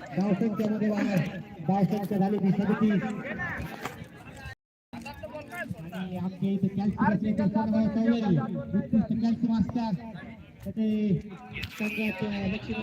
धावसंख्येमध्ये वाढ धावसंख्या झाली ती सदतीस आणि आमच्या इथे कॅल्शियम असले तर सर्व उत्कृष्ट त्याचे संघाचे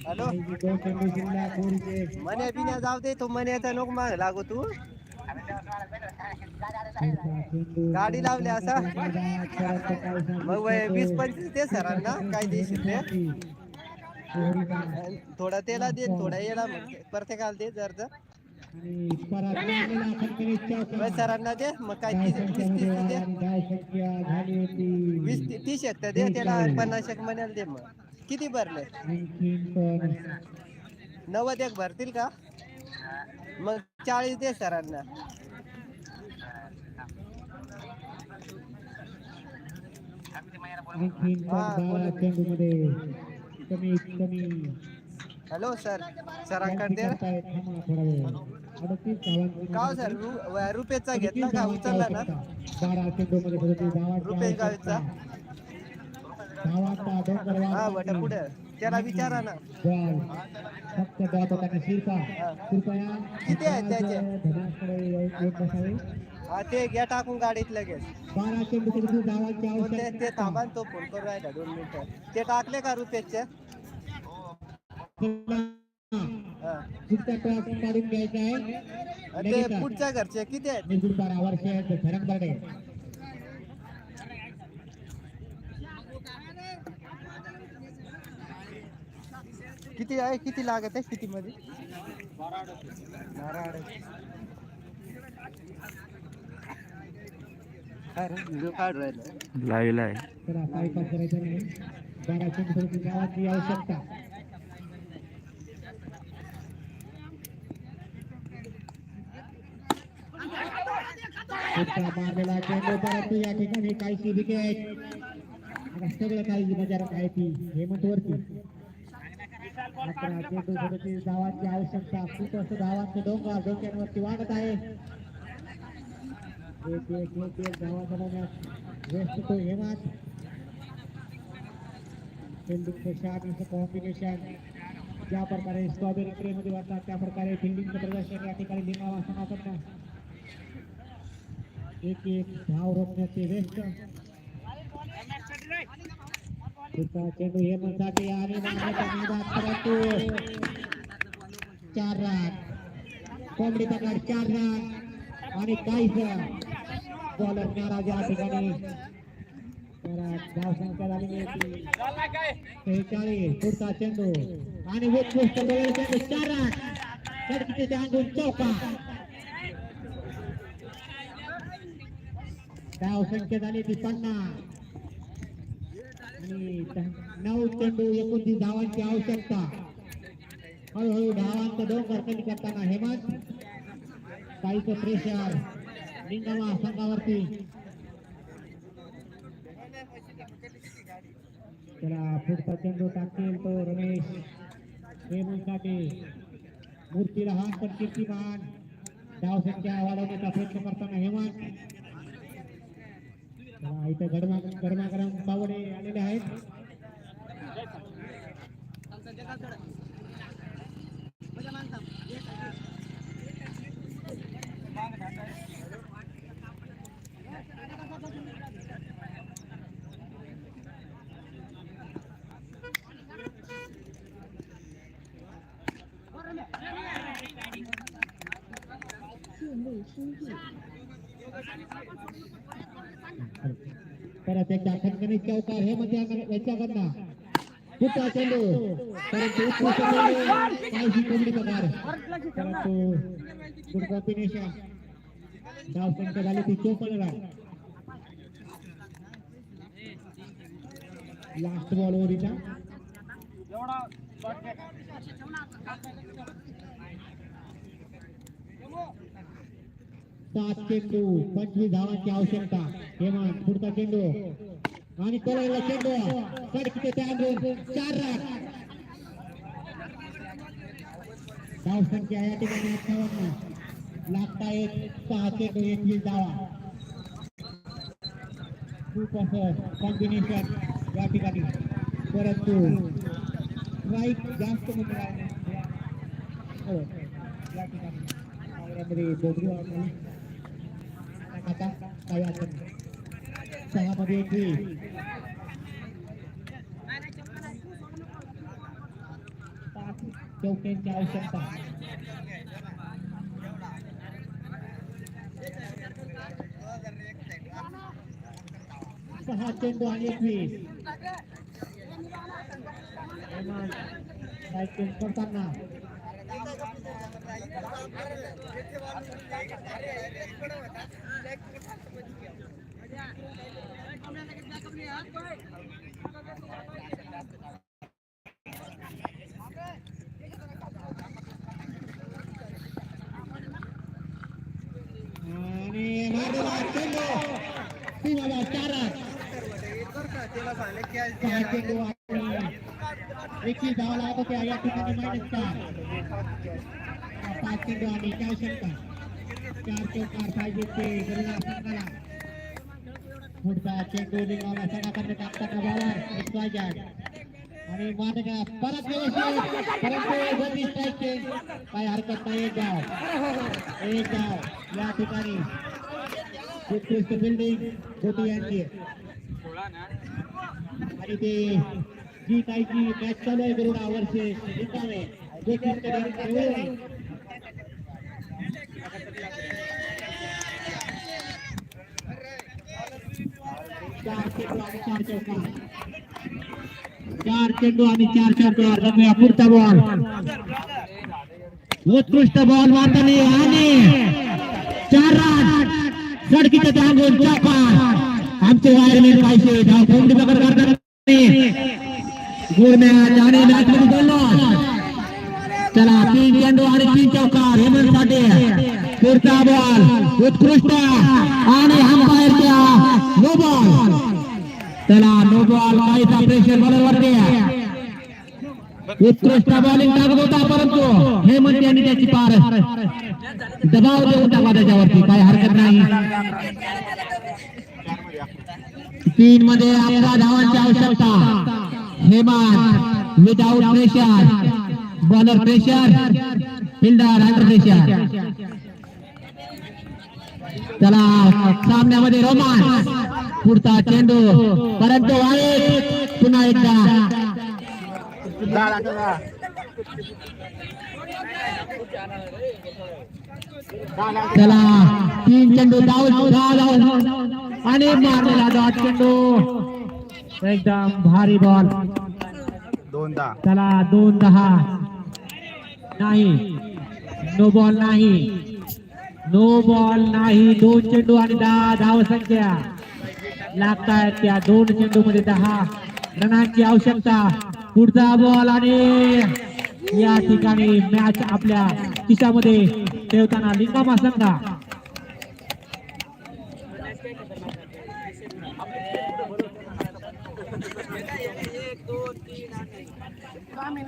हॅलो मने दोन बिन्या जाऊ दे तो मन्याचा नको माग लागू तू. गाडी लावली असा? मग वीस पंचवीस दे सरांना काय देशील ते. थोडा तेला दे थोडा येला प्रत्येकाला दे जर जर सरांना दे. मग काय तीस तीस तीस दे वीस ती- तीस एक तर दे त्याला पन्नास एक म्हणाल दे मग. किती भरले? नव्वद एक भरतील का? मग चाळीस दे सरांना. Hello sir. सरांकडे दे. का हो सर? रु व- रुपयेचा घेतला का? उचलला ना? रुपेश गावीचा. हा बट पुढे. त्याला विचारा ना. फक्त जातो त्यांना शिरपा कृपया किती आहे त्याचे? हा ते घ्या टाकून गाडीत लगेच. बारा चेंडू सदतीस धावांची पण ते थांबा तो फोन करून राहिला. दोन मिनिटं. ते टाकले का रुपयाचे हा पुढचा टॉस काढून घ्यायचा आहे आणि ते पुढच्या घरचे किती आहेत? वर्ष धरण बर्डे किती आहे? किती लागत आहे किती मध्ये लाईव्ह आहे. आवश्यकता. मारलेला चेंडू या ठिकाणी काहीशी विकेट सगळं काही बजारात आहे ती अकरा चेंडू सदतीस धावांची आवश्यकता खूप असं धावांचं डोंगर डोक्यांवरती वाढत आहे. एक एक एक एक धावा बनवण्यात व्यस्त तो हेमंत. फिल्डिंगचं छान कॉम्बिनेशन ज्या प्रकारे स्ट्रॉबेरी ट्रेमध्ये वाटतात त्या प्रकारे फिल्डिंगचं प्रदर्शन या ठिकाणी लिंगावा समाजात एक एक धाव रोखण्याचे व्यस्त पुढचा चेंडू हेमंतसाठी आणि परंतु चार रन. कोंबडी पकड चार रन. आणि काहीच बॉलर नाराज या ठिकाणी. तर धावसंख्या झालेली होती पुढचा चेंडू. आणि उत्कृष्ट बॉलर चेंडू चार रन. चौका. सांगून चौका धावसंख्या झाली ती पन्नास आणि दहा- नऊ चेंडू एकोणतीस धावांची आवश्यकता हळूहळू धावांचं डोंगर कमी करताना हेमंत काहीच प्रेशर लिंगामा संघावरती त्याला पुढचा चेंडू टाकतील तो रमेश हेमंतसाठी मूर्तीला हात पण कीर्तिमान धावसंख्या वाढवण्याचा प्रयत्न करताना हेमंत त्याला इथे गरमा गरमागरम पावडे आलेले आहेत. परत एकदा खणखणीत चौकार हे म्हणजे याच्याकडनं पुढचा चेंडू परंतु काहीशी कोंबडी पकार परंतु गुड कॉम्बिनेशन धाव संख्या झाली ती चोपन्न रन लास्ट बॉल ओव्हरीचा सात चेंडू पंचवीस धावांची आवश्यकता हेमंत पुढचा चेंडू आणि चेंडू कडकीचे त्या चार रन धाव संख्या या ठिकाणी अठ्ठावन्न लागता एक सहा चेंडू एकवीस धावा खूप असं कॉम्बिनेशन या ठिकाणी परंतु स्ट्राईक जास्त म्हणजे या ठिकाणी आता काही अडचण नाही सहा मध्ये पाच चौक्यांची आवश्यकता. सहा चेंडू आणि एकवीस करताना. एकवीस धावा लागत होत्या या ठिकाणी मायनस चार पाच चेंडू आणि काय शंका चार चौकार पाहिजे ते गरुडा संघाला पुढचा चेंडू निघाला संघाकडे टाकताना बॉलर एक वाजत आणि मानका परत व्यवस्थित परंतु गती स्ट्राईकचे काही हरकत नाही एक डाव एक डाव या ठिकाणी उत्कृष्ट बिल्डिंग होती यांची आणि ते जी काही जी मॅच चालू आहे गरुडा वर्षे रिकामे गोटींचे चार चेंडू आणि चार चौकार चार पुढचा बॉल उत्कृष्ट बॉल मारताना आणि चार रन सडकीच्या टांगून चौकार आमचे वायरमेन पाहिजे धाव कोंडी पकड करताना गुड मॅच आणि मॅच मध्ये चला तीन चेंडू आणि तीन चौकार. हेमंत पाटील. पुढचा बॉल उत्कृष्ट. आणि अंपायरच्या नो बॉल. त्याला नो बॉल काहीसा प्रेशर बॉलरवरती. उत्कृष्ट बॉलिंग टाकत होता परंतु हेमंत यांनी त्याची पार दबाव देऊन टाकला त्याच्यावरती. काही हरकत नाही. तीन मध्ये अकरा धावांची आवश्यकता. Hemant without pressure bowler pressure fielder under pressure चला। सामन्यामध्ये रोमान पुढचा चेंडू परंतु पुन्हा एकदा. चला तीन चेंडू धाव दहा धाव आणि मारलेला डॉट चेंडू. एकदम भारी बॉल दोनदा. चला दोन दहा नाही. नो बॉल नाही. नो बॉल नाही दोन चेंडू आणि दहा धाव संख्या लागतायत त्या दोन चेंडू मध्ये दहा रनांची आवश्यकता पुढचा बॉल आणि या ठिकाणी मॅच आपल्या खिशामध्ये ठेवताना लिंगामा संघा मी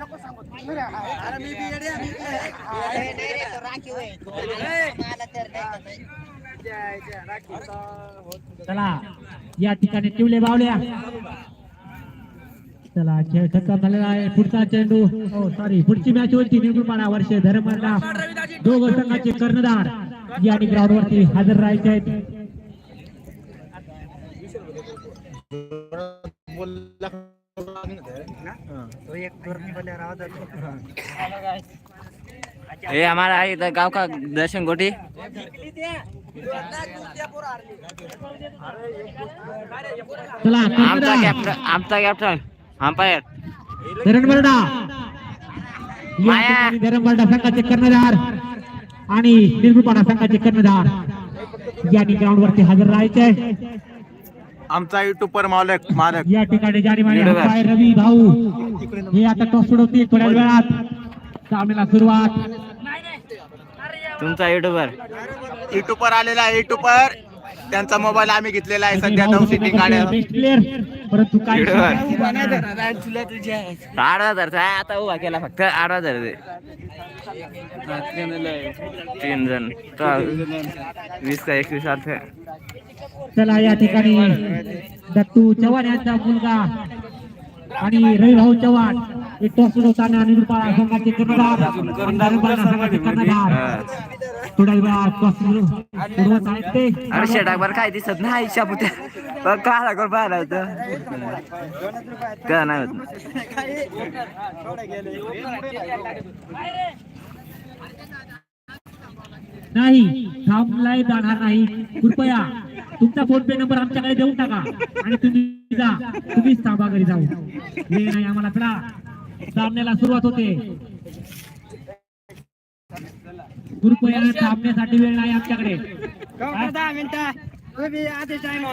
चला या ठिकाणी टिवले बावल्या. चला खेळ खतम झालेला आहे. पुढचा चेंडू हो सॉरी पुढची मॅच होती निवडून वर्ष धर्मला दोघं संघाचे कर्णधार या ग्राउंड वरती हजर राहायचे आहेत. ये हमारा है इधर गांव का दर्शन गोटी. चला आमचा कॅप्टन आमचा कॅप्टन अंपायर धरणबर्डा माया. धरणबर्डा संघाचे कर्णधार आणि निर्गुपाडा संघाचे कर्णधार. यांनी ग्राउंड वरती हजर राहायचे. आमचा युट्यूबर मालक मालक. या ठिकाणी जारी रवी भाऊ. हे आता टॉस सोडवतील थोड्या वेळात. सामन्याला सुरुवात. तुमचा युट्यूबर. युट्यूबर आलेला आहे युट्यूबर. त्यांचा मोबाईल आम्ही घेतलेला आहे सध्या नऊ सिटिंग गाड्या. आडवा धरचा आता उभा केला फक्त आडवा धरते तीन जण. तो वीस का एकवीस अर्थ चला या ठिकाणी दत्तू चव्हाण यांचा मुलगा आणि रविभाऊ चव्हाण. हे टॉस निरुपाळा संघाचे कर्णधार टॉस आहेत ते. अरे शेटाक बरं काय दिसत नाही शापुत्या बघ का करून पाहिला होतं. का नाही होत. नाही थांबलाय जाणार नाही. कृपया तुमचा फोन पे नंबर आमच्याकडे देऊन टाका. आणि तुम्ही जा. तुम्हीच थांबा घरी जाऊ नाही आम्हाला चला. सामन्याला सुरुवात होते. कृपया थांबण्यासाठी वेळ नाही आमच्याकडे. दहा मिनिटं. आधी टाइम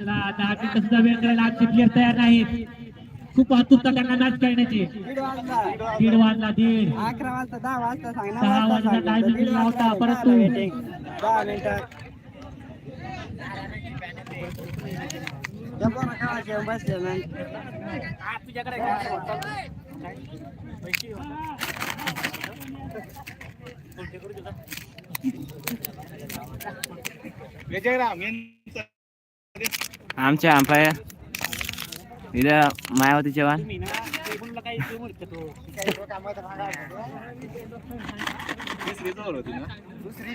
दहा मिनिटं सुद्धा वेळ करायला आमचे प्लेअर तयार नाहीत. खूप आतुरता त्यांना मॅच खेळण्याची. दीड वाजला दीड. अकरा वाजता दहा वाजता दहा वाजता दिला होता, परंतु- आमच्या अंपायर इथं मायावती चव्हाण दुसरी.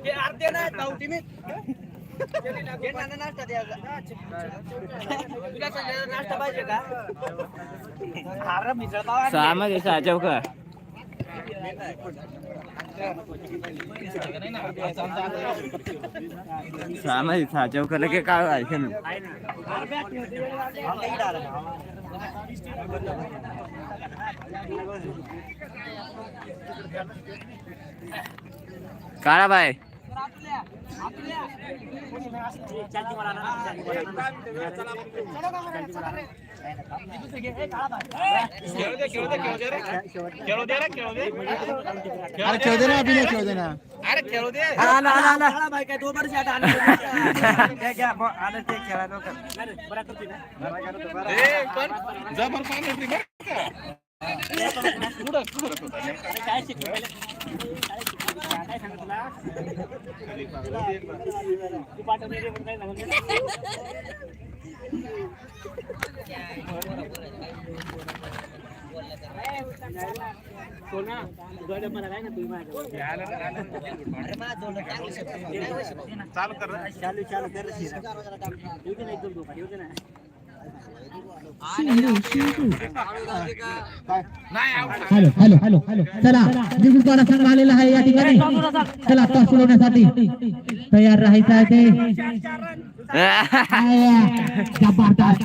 ती ते अर्धे नाही नाश्ता द्यायचा. तुला नाश्ता पाहिजे का? अरे मिसळ पाव सहा मध्ये सहा सहा मध्ये सहा लगे काय व्हायचं काळा बाय. आला, आला, आला. आला भाई काय दोन वर्ष आता आलं. घ्या, घ्या, ब- आलं ते खेळा चालू कर चालू चालू कर हॅलो हॅलो हॅलो हॅलो. चला निगुलपाडा संघ आलेला आहे या ठिकाणी. चला टॉस सोडवण्यासाठी तयार राहायचं आहे ते. जबरदस्त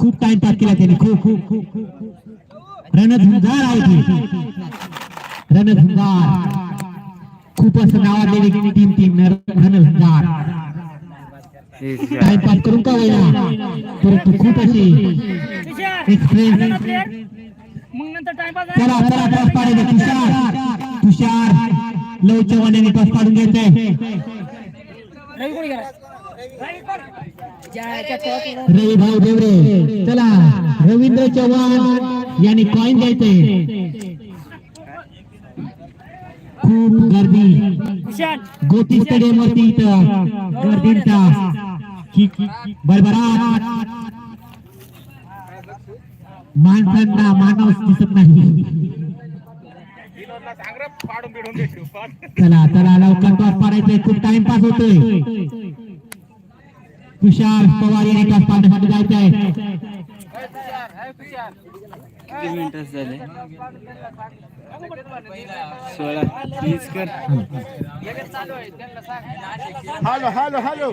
खूप टाइमपास केला त्यांनी खूप खूप खूप खूप रणधुंगार आहे रणधुंगार खूप असं नावाजलेली टीम टीम रणधार टाइमपास करून का होईना? परंतु खूप अशी एक्सप्रेस चला चला टॉस पाडायचं तुषार. तुषार. लव चव्हाण यांनी टॉस पाडून घ्यायचंय. रवी कोणी गेला रवी भाऊ देवरे चला. रवींद्र चव्हाण यांनी कॉइन द्यायचंय खूप गर्दी. गोटी स्टेडियम वरती इथं गर्दींचा बरबराट माणसांना मानव दिसत नाही. चला चला लवकर पाडायचंय. खूप टाइमपास होतोय. तुषार पवार यांनी टॉस पाडण्यासाठी जायचं आहे. मिनिटं झाले सोळा कर हॅलो हॅलो हॅलो